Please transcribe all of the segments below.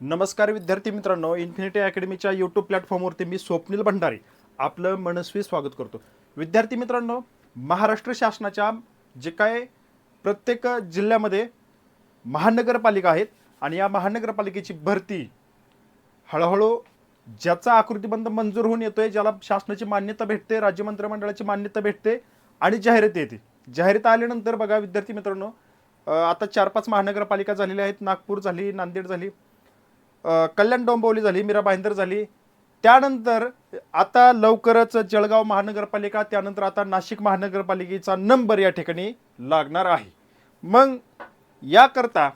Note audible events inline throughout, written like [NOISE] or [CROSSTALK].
नमस्कार विद्यार्थी मित्रांनो इन्फिनिटी अकॅडमीच्या यूट्यूब प्लॅटफॉर्मवरती मी स्वप्नील भंडारी आपलं मनस्वी स्वागत करतो. विद्यार्थी मित्रांनो महाराष्ट्र शासनाच्या जे काय प्रत्येक जिल्ह्यामध्ये महानगरपालिका आहेत आणि या महानगरपालिकेची भरती हळूहळू ज्याचा आकृतीबंध मंजूर होऊन येतोय ज्याला शासनाची मान्यता भेटते राज्य मंत्रिमंडळाची मान्यता भेटते आणि जाहिरात येते. जाहिरात आल्यानंतर बघा विद्यार्थी मित्रांनो आता चार पाच महानगरपालिका झालेल्या आहेत. नागपूर झाली नांदेड झाली कल्याण डोंबवली झाली मीरा भाईंदर झाली. त्यानंतर आता लवकरच जळगाव महानगरपालिका त्यानंतर आता नाशिक महानगरपालिकेचा नंबर या ठिकाणी लागणार आहे. मग याकरता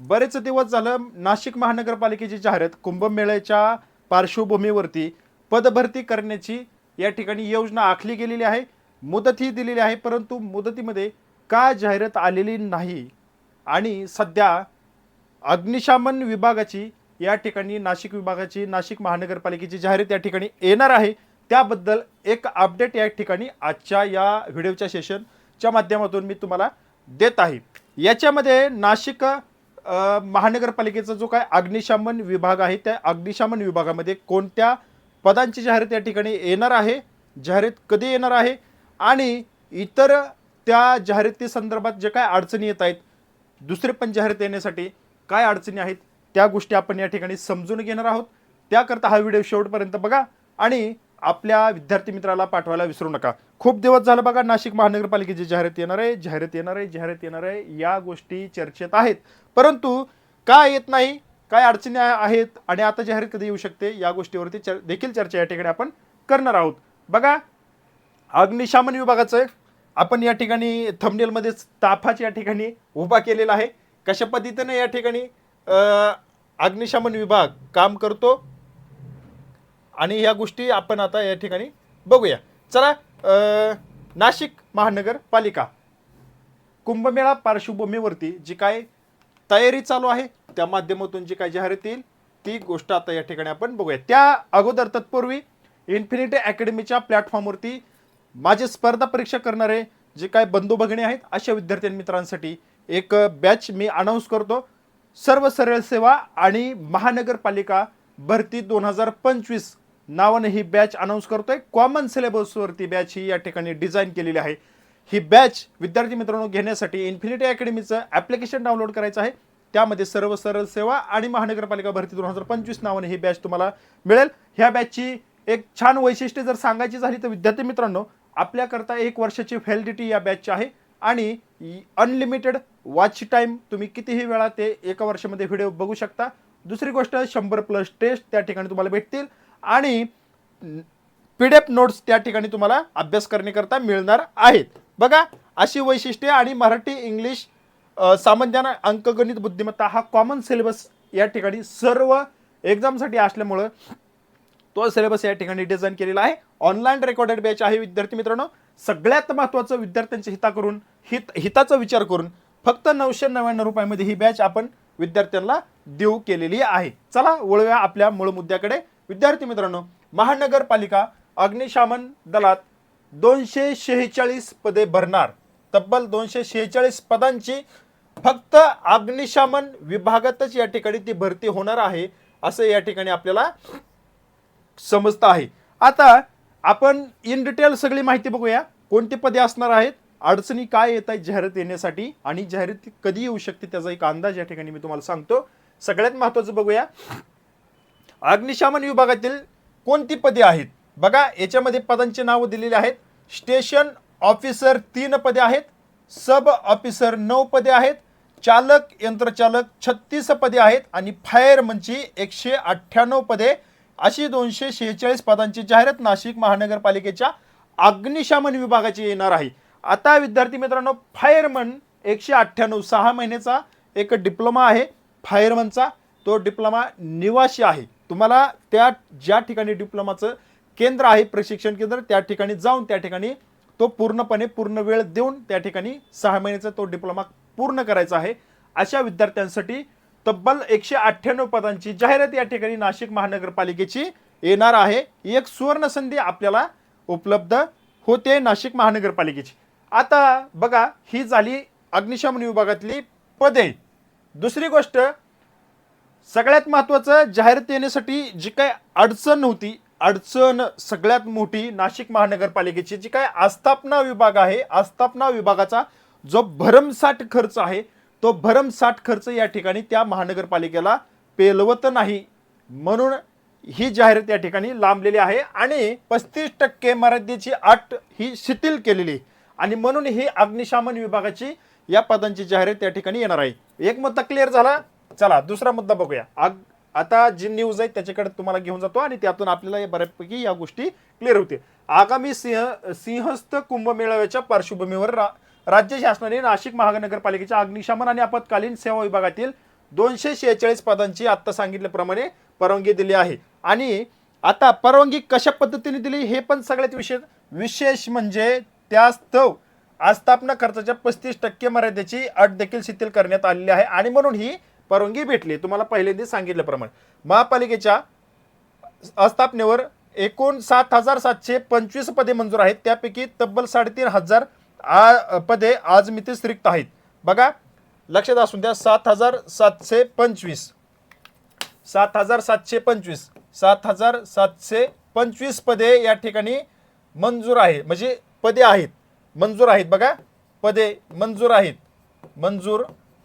बरेच दिवस झालं नाशिक महानगरपालिकेची जाहिरात कुंभमेळ्याच्या पार्श्वभूमीवरती पदभरती करण्याची या ठिकाणी योजना आखली गेलेली आहे मुदतही दिलेली आहे परंतु मुदतीमध्ये का जाहिरात आलेली नाही आणि सध्या अग्निशामन विभागाची या ठिकाणी नाशिक विभागाची नाशिक महानगरपालिकेची जाहिरात या ठिकाणी येणार आहे. त्याबद्दल एक अपडेट या ठिकाणी आजच्या या व्हिडिओच्या सेशनच्या माध्यमातून मी तुम्हाला देत आहे. याच्यामध्ये नाशिक महानगरपालिकेचा जो काय अग्निशामन विभाग आहे त्या अग्निशामन विभागामध्ये कोणत्या पदांची जाहिरात या ठिकाणी येणार आहे जाहिरात कधी येणार आहे आणि इतर त्या जाहिराती संदर्भात जे काय अडचणी येत आहेत दुसरे पण जाहिरात येण्यासाठी काय अडचणी आहेत त्या गोष्टी आपण या ठिकाणी समजून घेणार आहोत. त्याकरता हा व्हिडिओ शेवटपर्यंत बघा आणि आपल्या विद्यार्थी मित्राला पाठवायला विसरू नका. खूप दिवस झालं बघा नाशिक महानगरपालिकेची जाहिरात येणार आहे जाहिरात येणार आहे जाहिरात येणार आहे. या गोष्टी चर्चेत आहेत. परंतु काय येत नाही काय अडचणी आहेत आणि आता जाहिरात कधी येऊ शकते या गोष्टीवरती चर देखील चर्चा या ठिकाणी आपण करणार आहोत. बघा अग्निशामन विभागाचं आपण या ठिकाणी थमनेलमध्येच ताफाच या ठिकाणी उभा केलेला आहे. कशा पद्धतीनं या ठिकाणी अग्निशमन विभाग काम करतो. आणि ह्या गोष्टी आपण आता या ठिकाणी बघूया. चला नाशिक महानगरपालिका. कुंभमेळा पार्श्वभूमीवरती जी काय तयारी चालू आहे त्या माध्यमातून जी काय जाहिरात येईल ती गोष्ट आता या ठिकाणी आपण बघूया. त्या अगोदर तत्पूर्वी इन्फिनिटी अकॅडमीच्या प्लॅटफॉर्मवरती माझे स्पर्धा परीक्षा करणारे जे काय बंधू भगिनी आहेत अशा विद्यार्थी मित्रांसाठी एक बॅच मी अनाऊन्स करतो. सर्व सरळ सेवा आणि महानगरपालिका भरती दोन हजार पंचवीस नावाने ही बॅच अनाऊन्स करतोय. कॉमन सिलेबसवरती बॅच ही या ठिकाणी डिझाईन केलेली आहे. ही बॅच विद्यार्थी मित्रांनो घेण्यासाठी इन्फिनिटी अकॅडमीचं ॲप्लिकेशन डाउनलोड करायचं आहे. त्यामध्ये सर्व सरळ सेवा आणि महानगरपालिका भरती दोन हजार पंचवीस नावाने ही बॅच तुम्हाला मिळेल. ह्या बॅचची एक छान वैशिष्ट्य जर सांगायची झाली तर विद्यार्थी मित्रांनो आपल्याकरता एक वर्षाची व्हॅलिडिटी या बॅचची आहे. आणि अनलिमिटेड वॉच टाईम तुम्ही कितीही वेळा ते एका वर्षामध्ये व्हिडिओ बघू शकता. दुसरी गोष्ट शंभर प्लस टेस्ट त्या ठिकाणी तुम्हाला भेटतील आणि पी डी एफ नोट्स त्या ठिकाणी तुम्हाला अभ्यास करण्याकरता मिळणार आहेत. बघा अशी वैशिष्ट्ये आणि मराठी इंग्लिश सामान्यानं अंकगणित बुद्धिमत्ता हा कॉमन सिलेबस या ठिकाणी सर्व एक्झामसाठी असल्यामुळं तो सिलेबस या ठिकाणी डिझाईन केलेला आहे. ऑनलाईन रेकॉर्डेड बॅच आहे विद्यार्थी मित्रांनो. सगळ्यात महत्त्वाचं विद्यार्थ्यांच्या हिता करून हित हिताचा विचार करून फक्त नऊशे नव्याण्णव रुपयामध्ये ही बॅच आपण विद्यार्थ्यांना देऊ केलेली आहे. चला वळूया आपल्या मूळ मुद्द्याकडे. विद्यार्थी मित्रांनो महानगरपालिका अग्निशामन दलात दोनशे शेहेचाळीस पदे भरणार. तब्बल दोनशे शेहेचाळीस पदांची फक्त अग्निशामन विभागातच या ठिकाणी ती भरती होणार आहे असं या ठिकाणी आपल्याला समजतं आहे. आता आपण इन डिटेल सगळी माहिती बघूया. कोणती पदे असणार आहेत? अडचणी काय येत आहेत जाहिरात येण्यासाठी? आणि जाहिरात कधी येऊ शकते? त्याचा एक अंदाज या ठिकाणी मी तुम्हाला सांगतो. सगळ्यात महत्त्वाचं बघूया. अग्निशामन विभागातील कोणती पदे आहेत? बघा याच्यामध्ये पदांची नावं दिलेली आहेत. स्टेशन ऑफिसर तीन पदे आहेत. सब ऑफिसर नऊ पदे आहेत. चालक यंत्रचालक छत्तीस पदे आहेत. आणि फायरमनची म्हणजे एकशे अठ्ठ्याण्णव पदे. अशी दोनशे शेहेचाळीस पदांची जाहिरात नाशिक महानगरपालिकेच्या अग्निशमन विभागाची येणार आहे. आता विद्यार्थी मित्रांनो फायरमन एकशे अठ्ठ्याण्णव सहा महिन्याचा एक डिप्लोमा आहे. फायरमनचा तो डिप्लोमा निवासी आहे. तुम्हाला त्या ज्या ठिकाणी डिप्लोमाचं केंद्र आहे प्रशिक्षण केंद्र त्या ठिकाणी जाऊन त्या ठिकाणी तो पूर्णपणे पूर्ण वेळ देऊन त्या ठिकाणी सहा महिन्याचा तो डिप्लोमा पूर्ण करायचा आहे. अशा विद्यार्थ्यांसाठी तब्बल एकशे अठ्ठ्याण्णव पदांची जाहिरात या ठिकाणी नाशिक महानगरपालिकेची येणार आहे. एक सुवर्ण संधी आपल्याला उपलब्ध होते नाशिक महानगरपालिकेची. आता बघा ही झाली अग्निशमन विभागातली पदे. दुसरी गोष्ट सगळ्यात महत्त्वाचं जाहिरात येण्यासाठी जी काय अडचण होती अडचण सगळ्यात मोठी नाशिक महानगरपालिकेची जी काय आस्थापना विभाग आहे आस्थापना विभागाचा जो भरमसाठ खर्च आहे तो भरमसाठ खर्च या ठिकाणी त्या महानगरपालिकेला पेलवत नाही. म्हणून ही जाहिरात या ठिकाणी लांबलेली आहे आणि पस्तीस टक्के मर्यादेची अट ही शिथिल केलेली. आणि म्हणून ही अग्निशामन विभागाची या पदांची जाहिरात त्या ठिकाणी येणार आहे. एक मुद्दा क्लिअर झाला? चला दुसरा मुद्दा बघूया. आग आता जी न्यूज आहे त्याच्याकडे तुम्हाला घेऊन जातो आणि त्यातून आपल्याला या बऱ्यापैकी या गोष्टी क्लिअर होते आगामी सिंह सिंहस्थ कुंभमेळाव्याच्या पार्श्वभूमीवर रा, राज्य शासनाने नाशिक महानगरपालिकेच्या अग्निशमन आणि आपत्कालीन सेवा विभागातील दोनशे शेहेचाळीस पदांची आत्ता सांगितल्याप्रमाणे परवानगी दिली आहे. आणि आता परवानगी कशा पद्धतीने दिली हे पण सगळ्यात विशेष विशेष म्हणजे त्यास्तव आस्थापना खर्चाच्या पस्तीस टक्के मर्यादेची अट देखील शिथिल करण्यात आलेली आहे. आणि म्हणून ही परवानगी भेटली. तुम्हाला पहिल्यांदा सांगितल्याप्रमाणे महापालिकेच्या आस्थापनेवर एकूण सात हजार सातशे पंचवीस पदे मंजूर आहेत. त्यापैकी तब्बल साडेतीन हजार आ- पदे आज मितीस रिक्त आहेत. बघा लक्षात असून द्या सात हजार सातशे पंचवीस. सात हजार सातशे पंचवीस. सात हजार सातशे पंचवीस पदे या ठिकाणी मंजूर आहे. म्हणजे पदे आहेत. मंजूर आहेत बघा. पदे मंजूर आहेत. मंजूर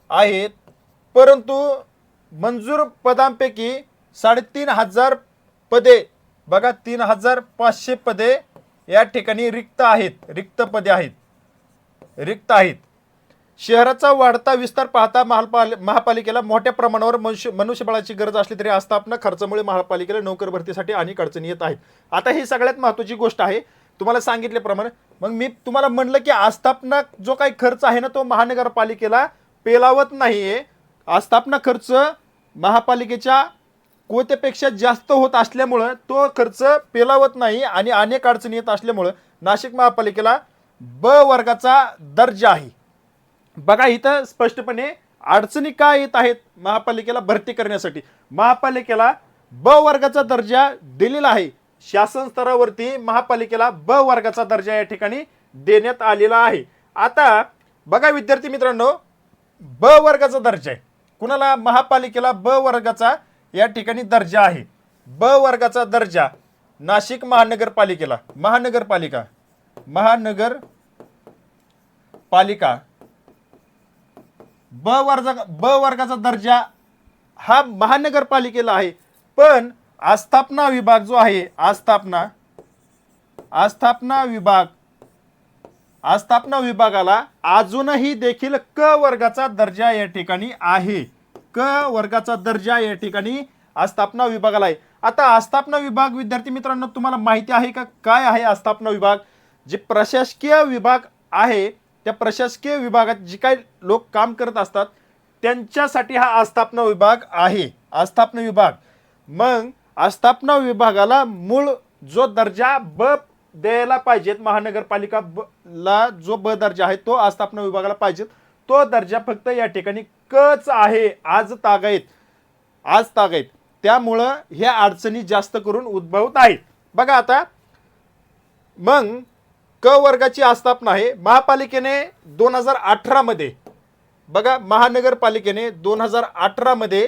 आहेत. परंतु मंजूर पदांपैकी साडेतीन हजार पदे बघा तीन हजार पाचशे पदे या ठिकाणी रिक्त आहेत. रिक्त पदे आहेत. रिक्त आहेत. शहराचा वाढता विस्तार पाहता महापाल महापालिकेला मोठ्या प्रमाणावर मनुष्य मनुष्यबळाची गरज असली तरी आस्थापना खर्चामुळे महापालिकेला नोकर भरतीसाठी अनेक अडचणी येत आहेत. आता ही सगळ्यात महत्त्वाची गोष्ट आहे. तुम्हाला सांगितल्याप्रमाणे मग मी तुम्हाला म्हणलं की आस्थापना जो काही खर्च आहे ना तो महानगरपालिकेला पेलावत नाही आहे आस्थापना खर्च महापालिकेच्या कोत्यापेक्षा जास्त होत असल्यामुळं तो खर्च पेलावत नाही आणि अनेक अडचणी येत असल्यामुळं नाशिक महापालिकेला ब वर्गाचा दर्जा आहे. बघा इथं स्पष्टपणे अडचणी काय येत आहेत महापालिकेला भरती करण्यासाठी? महापालिकेला ब वर्गाचा दर्जा दिलेला आहे. शासन स्तरावरती महापालिकेला ब वर्गाचा दर्जा या ठिकाणी देण्यात आलेला आहे. आता बघा विद्यार्थी मित्रांनो ब वर्गाचा दर्जा आहे. कुणाला? महापालिकेला ब वर्गाचा या ठिकाणी दर्जा आहे. ब वर्गाचा दर्जा नाशिक महानगरपालिकेला. महानगरपालिका. महानगर पालिका. ब वर्गा ब वर्गाचा दर्जा हा महानगरपालिकेला आहे. पण आस्थापना विभाग जो आहे आस्थापना आस्थापना विभाग आस्थापना विभागाला अजूनही देखील क वर्गाचा दर्जा या ठिकाणी आहे. क वर्गाचा दर्जा या ठिकाणी आस्थापना विभागाला आहे. आता आस्थापना विभाग विद्यार्थी मित्रांनो तुम्हाला माहिती आहे का? काय आहे आस्थापना विभाग? जे प्रशासकीय विभाग आहे त्या प्रशासकीय विभागात जे काही लोक काम करत असतात त्यांच्यासाठी हा आस्थापना विभाग आहे. आस्थापना विभाग. मग आस्थापना विभागाला मूळ जो दर्जा ब द्यायला पाहिजेत महानगरपालिका ब ला जो ब दर्जा आहे तो आस्थापना विभागाला पाहिजेत. तो दर्जा फक्त या ठिकाणी कच आहे आज तागायत आज तागायत त्यामुळं ह्या अडचणी जास्त करून उद्भवत आहेत. बघा आता मग क वर्गाची आस्थापना आहे. महापालिकेने दोन हजार अठरामध्ये बघा महानगरपालिकेने दोन हजार अठरामध्ये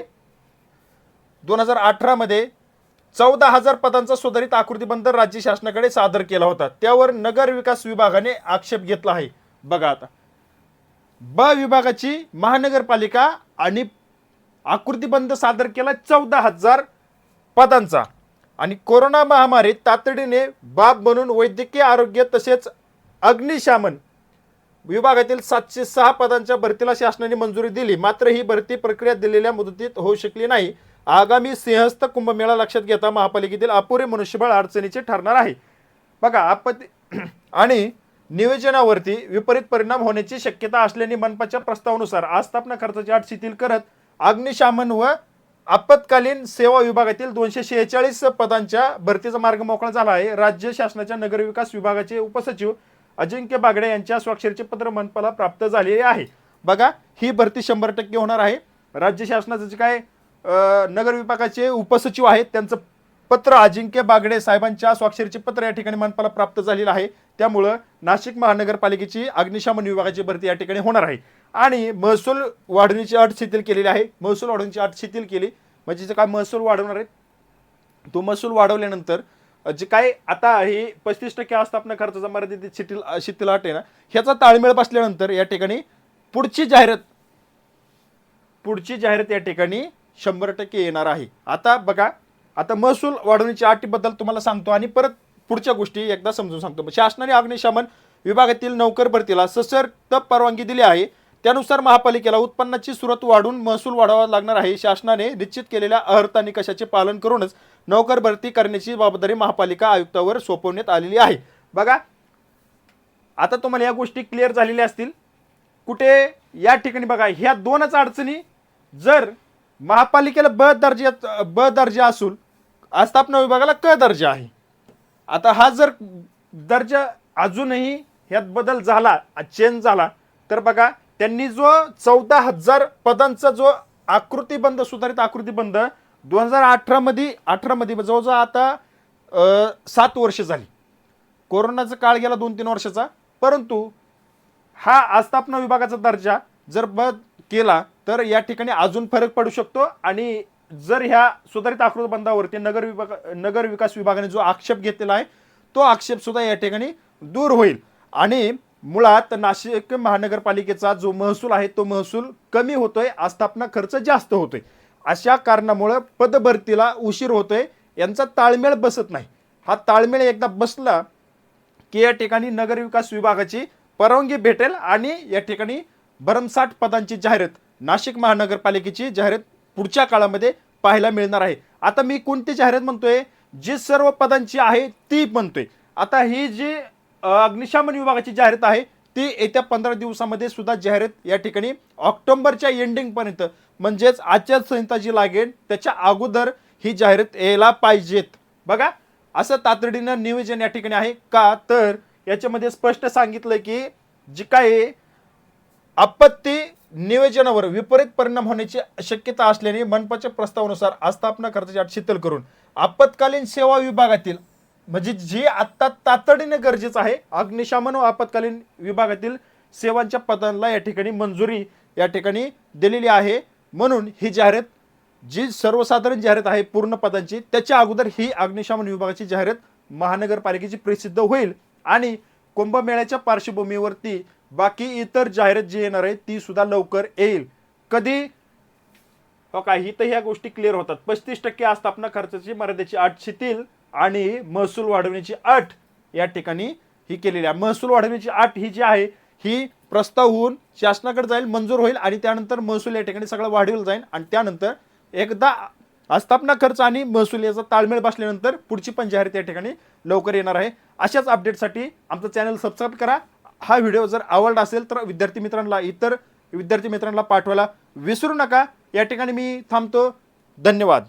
दोन हजार अठरामध्ये चौदा हजार पदांचा सुधारित आकृतीबंध राज्य शासनाकडे सादर केला होता. त्यावर नगर विकास विभागाने आक्षेप घेतला आहे. बघा आता. ब विभागाची महानगरपालिका आणि आकृतीबंध सादर केला चौदा हजार पदांचा. आणि कोरोना महामारीत तातडीने बाब बनून वैद्यकीय आरोग्य तसेच अग्निशामन विभागातील सातशे सहा पदांच्या भरतीला शासनाने मंजुरी दिली. मात्र ही भरती प्रक्रिया दिलेल्या मुदतीत होऊ शकली नाही. आगामी सिंहस्थ कुंभमेळा लक्षात घेता महापालिकेतील अपुरे मनुष्यबळ अडचणीचे ठरणार आहे. बघा आपत्ती [CLEARS THROAT] आणि नियोजनावरती विपरीत परिणाम होण्याची शक्यता असल्याने मनपाच्या प्रस्तावानुसार आस्थापना खर्चाची अट शिथिल करत अग्निशामन व आपत्कालीन सेवा विभागातील दोनशे शेहेचाळीस पदांच्या भरतीचा मार्ग मोकळा झाला आहे. राज्य शासनाच्या नगरविकास विभागाचे उपसचिव अजिंक्य बागडे यांच्या स्वाक्षरीचे पत्र मनपाला प्राप्त झालेले आहे. बघा ही भरती शंभर टक्के होणार आहे. राज्य शासनाचं जे काय नगर विभागाचे उपसचिव आहेत त्यांचं पत्र अजिंक्य बागडे साहेबांच्या स्वाक्षरीचे पत्र या ठिकाणी मनपाला प्राप्त झालेलं आहे. त्यामुळं नाशिक महानगरपालिकेची अग्निशमन विभागाची भरती या ठिकाणी होणार आहे. आणि महसूल वाढवणीची अट शिथिल केलेली आहे. महसूल वाढवण्याची अट शिथिल केली. म्हणजे जे काय महसूल वाढवणार आहेत तो महसूल वाढवल्यानंतर जे काय आता हे पस्तीस टक्के आस्थापना खर्चाचा मर्यादित शिथिल शिथिल अट आहे ना ह्याचा ताळमेळ बसल्यानंतर या ठिकाणी पुढची जाहिरात पुढची जाहिरात या ठिकाणी शंभर टक्के येणार आहे. आता बघा आता महसूल वाढवण्याच्या अटीबद्दल तुम्हाला सांगतो आणि परत पुढच्या गोष्टी एकदा समजून सांगतो. शासनाने अग्निशमन विभागातील नोकर भरतीला सशर्त परवानगी दिली आहे. त्यानुसार महापालिकेला उत्पन्नाची सुरत वाढून महसूल वाढावा लागणार आहे. शासनाने निश्चित केलेल्या अहर्ता निकषाचे पालन करूनच नोकर भरती करण्याची जबाबदारी महापालिका आयुक्तावर सोपवण्यात आलेली आहे. बघा आता तुम्हाला या गोष्टी क्लिअर झालेल्या असतील. कुठे या ठिकाणी बघा ह्या दोनच अडचणी जर महापालिकेला ब दर्जा ब दर्जा असून आस्थापना विभागाला क दर्जा आहे. आता हा जर दर्जा अजूनही ह्यात बदल झाला चेंज झाला तर बघा त्यांनी जो चौदा हजार पदांचा जो आकृतीबंध सुधारित आकृतीबंध दोन हजार अठरामध्ये अठरामध्ये जवळजवळ आता सात वर्ष झाली. कोरोनाचा काळ गेला दोन तीन वर्षाचा. परंतु हा आस्थापना विभागाचा दर्जा जर बद केला तर या ठिकाणी अजून फरक पडू शकतो आणि जर ह्या सुधारित आकृतीबंधावरती नगर विभाग नगर विकास विभागाने जो आक्षेप घेतलेला आहे तो आक्षेप सुद्धा या ठिकाणी दूर होईल. आणि मुळात नाशिक महानगरपालिकेचा जो महसूल आहे तो महसूल कमी होतोय आस्थापना खर्च जास्त होतोय. अशा कारणामुळं पदभरतीला उशीर होतोय यांचा ताळमेळ बसत नाही. हा ताळमेळ एकदा बसला की या ठिकाणी नगरविकास विभागाची परवानगी भेटेल आणि या ठिकाणी भरमसाठ पदांची जाहिरात नाशिक महानगरपालिकेची जाहिरात पुढच्या काळामध्ये पाहायला मिळणार आहे. आता मी कोणती जाहिरात म्हणतोय? जी सर्व पदांची आहे ती म्हणतोय. आता ही जी अग्निशमन विभागाची जाहिरात आहे. ती येत्या पंधरा दिवसामध्ये सुद्धा जाहिरात या ठिकाणी ऑक्टोबरच्या एंडिंगपर्यंत म्हणजेच म्हणजेच आचारसंहिता जी लागेल त्याच्या अगोदर ही जाहिरात यायला पाहिजेत. बघा असं तातडीनं नियोजन या ठिकाणी आहे का? तर याच्यामध्ये स्पष्ट सांगितलं की जी काय आपत्ती नियोजनावर विपरीत परिणाम होण्याची शक्यता असल्याने मनपाच्या प्रस्तावानुसार आस्थापना खर्चाची अट शिथिल करून आपत्कालीन सेवा विभागातील म्हणजे जे आत्ता तातडीने गरजेचं आहे अग्निशमन व आपत्कालीन विभागातील सेवांच्या पदांना या ठिकाणी मंजुरी या ठिकाणी दिलेली आहे. म्हणून ही जाहिरात जी सर्वसाधारण जाहिरात आहे पूर्ण पदांची त्याच्या अगोदर ही अग्निशमन विभागाची जाहिरात महानगरपालिकेची प्रसिद्ध होईल आणि कुंभमेळ्याच्या पार्श्वभूमीवरती बाकी इतर जाहिरात जी येणार आहे ती सुद्धा लवकर येईल. कधी? हो का? ही तर ह्या गोष्टी क्लिअर होतात. पस्तीस टक्के आस्थापना खर्चाची मर्यादेची अट शिथिल. आणि महसूल वाढवण्याची अट या ठिकाणी ही केलेली आहे. महसूल वाढवण्याची अट ही जी आहे ही प्रस्ताव होऊन शासनाकडे जाईल मंजूर होईल आणि त्यानंतर महसूल या ठिकाणी सगळं वाढवलं जाईल आणि त्यानंतर एकदा आस्थापना खर्च आणि महसूल याचा ताळमेळ बसल्यानंतर पुढची पण जाहिरात या ठिकाणी लवकर येणार आहे. अशाच अपडेटसाठी आमचं चॅनल सबस्क्राईब करा. हा व्हिडिओ जर आवडला असेल तर विद्यार्थी मित्रांना इतर विद्यार्थी मित्रांना पाठवायला विसरू नका. या ठिकाणी मी थांबतो. धन्यवाद.